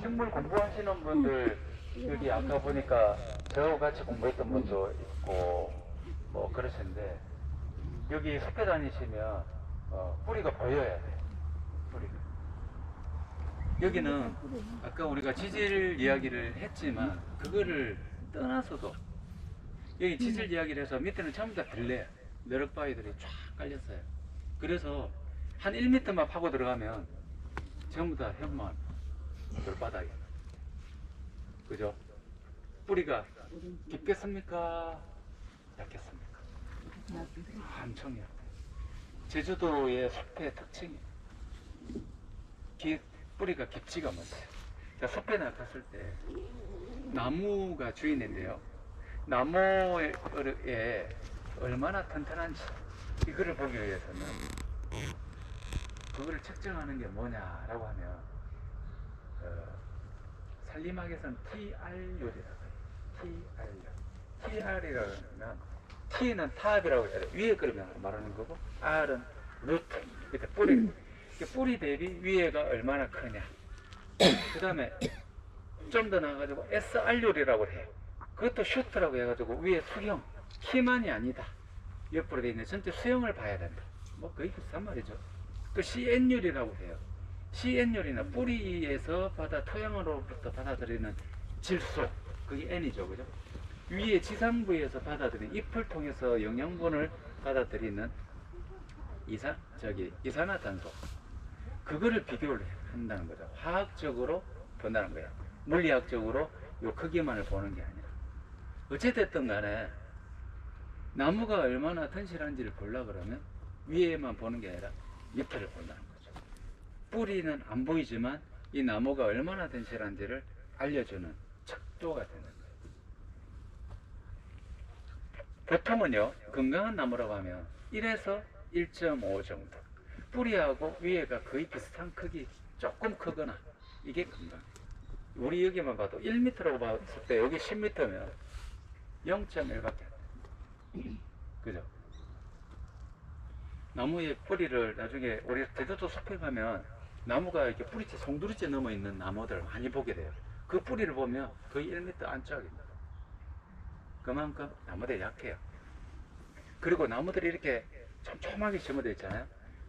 식물 공부하시는 분들 여기 아까 보니까 저하고 같이 공부했던 분도 있고 뭐 그러시는데 여기 숲에 다니시면 어, 뿌리가 보여야 돼 뿌리가 여기는 아까 우리가 지질 이야기를 했지만 그거를 떠나서도 여기 지질 이야기를 해서 밑에는 전부 다 들레 너럭바위들이 쫙 깔렸어요. 그래서 한 1m만 파고 들어가면 전부 다 현무암 돌바닥에 그죠? 뿌리가 깊겠습니까? 약겠습니까? 엄청 약 제주도의 숲의 특징이 기, 뿌리가 깊지가 못해요 자, 숲에 나갔을 때 나무가 주인인데요 나무에 얼마나 튼튼한지 이거를 보기 위해서는 그거를 측정하는 게 뭐냐라고 하면 어, 살림학에서는 TR율이라고 해요. TR율. TR이라면 T는 탑이라고 해요. 위에 그러면 말하는 거고 R은 루트. 이렇게 뿌리. 뿌리 대비 위에가 얼마나 크냐. 그 다음에 좀 더 나가지고 SR율이라고 해요. 그것도 슈트라고 해가지고 위에 수형. 키만이 아니다. 옆으로 돼 있는 전체 수형을 봐야 된다. 뭐 거의 비슷한 말이죠. 그 CN율이라고 해요. CN율이나 뿌리에서 받아 토양으로부터 받아들이는 질소 그게 N이죠, 그죠? 위에 지상부에서 받아들이는 잎을 통해서 영양분을 받아들이는 이산 저기 이산화탄소 그거를 비교를 한다는 거죠. 화학적으로 본다는 거예요. 물리학적으로 요 크기만을 보는 게 아니라 어찌됐든 간에 나무가 얼마나 튼실한지를 보려 그러면 위에만 보는 게 아니라 밑에를 본다는 거죠. 뿌리는 안 보이지만 이 나무가 얼마나 튼실한지를 알려주는 척도가 되는 거예요. 보통은요, 건강한 나무라고 하면 1에서 1.5 정도. 뿌리하고 위에가 거의 비슷한 크기, 조금 크거나, 이게 건강. 우리 여기만 봐도 1m라고 봤을 때 여기 10m면 0.1밖에 안 돼. 그죠? 나무의 뿌리를 나중에 우리 제주도 숲에 가면 나무가 이렇게 뿌리째 송두리째 넘어 있는 나무들 많이 보게 돼요. 그 뿌리를 보면 거의 1m 안짝입니다. 그만큼 나무들이 약해요. 그리고 나무들이 이렇게 촘촘하게 심어져 있잖아요.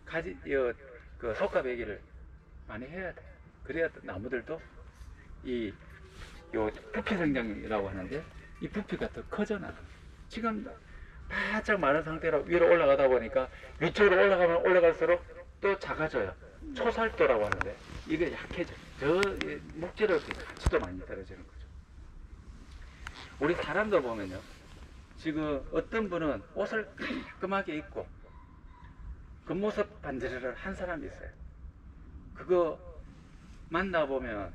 가지, 여, 그 속갑 얘기를 많이 해야 돼. 그래야 나무들도 이, 요 부피 성장이라고 하는데 이 부피가 더 커져나. 지금 바짝 마른 상태로 위로 올라가다 보니까 위쪽으로 올라가면 올라갈수록 또 작아져요. 초살도라고 하는데 이게 약해져. 저 목재로 가치도 많이 떨어지는 거죠. 우리 사람도 보면요. 지금 어떤 분은 옷을 깔끔하게 입고 겉모습 반지를 한 사람이 있어요. 그거 만나보면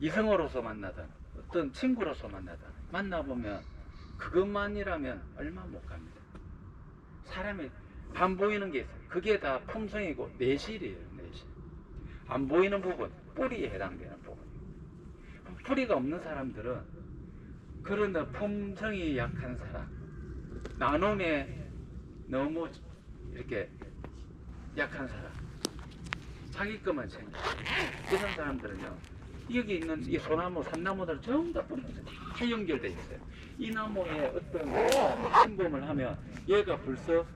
이성으로서 만나든 어떤 친구로서 만나든 만나보면 그것만이라면 얼마 못 갑니다. 사람이 안 보이는 게 있어요. 그게 다 품성이고 내실이에요, 내실. 안 보이는 부분, 뿌리에 해당되는 부분. 뿌리가 없는 사람들은 그런 품성이 약한 사람, 나눔에 너무 이렇게 약한 사람, 자기 것만 챙겨. 그런 사람들은요, 여기 있는 이 소나무, 산나무들 전부 다 뿌리가 다 연결돼 있어요. 이 나무에 어떤 침범을 하면 얘가 벌써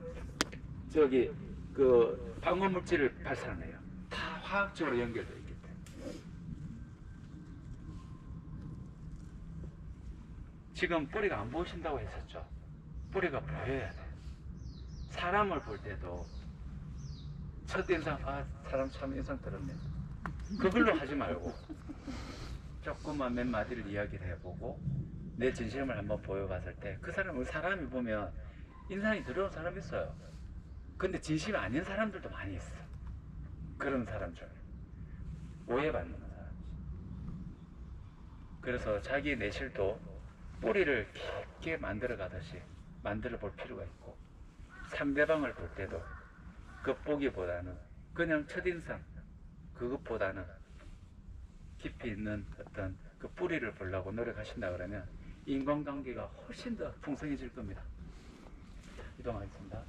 저기 그 방어 물질을 발산해요. 다 화학적으로 연결돼 있기 때문에. 지금 뿌리가 안 보이신다고 했었죠. 뿌리가 보여야 돼. 사람을 볼 때도 첫 인상 아 사람 참 인상 더럽네. 그걸로 하지 말고 조금만 몇 마디를 이야기를 해보고 내 진심을 한번 보여봤을 때 그 사람을 사람이 보면 인상이 더러운 사람 있어요. 근데 진심이 아닌 사람들도 많이 있어. 그런 사람 중에 오해받는. 그래서 자기 내실도 뿌리를 깊게 만들어 가듯이 만들어 볼 필요가 있고 상대방을 볼 때도 겉보기보다는 그냥 첫인상 그것보다는 깊이 있는 어떤 그 뿌리를 보려고 노력하신다 그러면 인간관계가 훨씬 더 풍성해질 겁니다. 이동하겠습니다.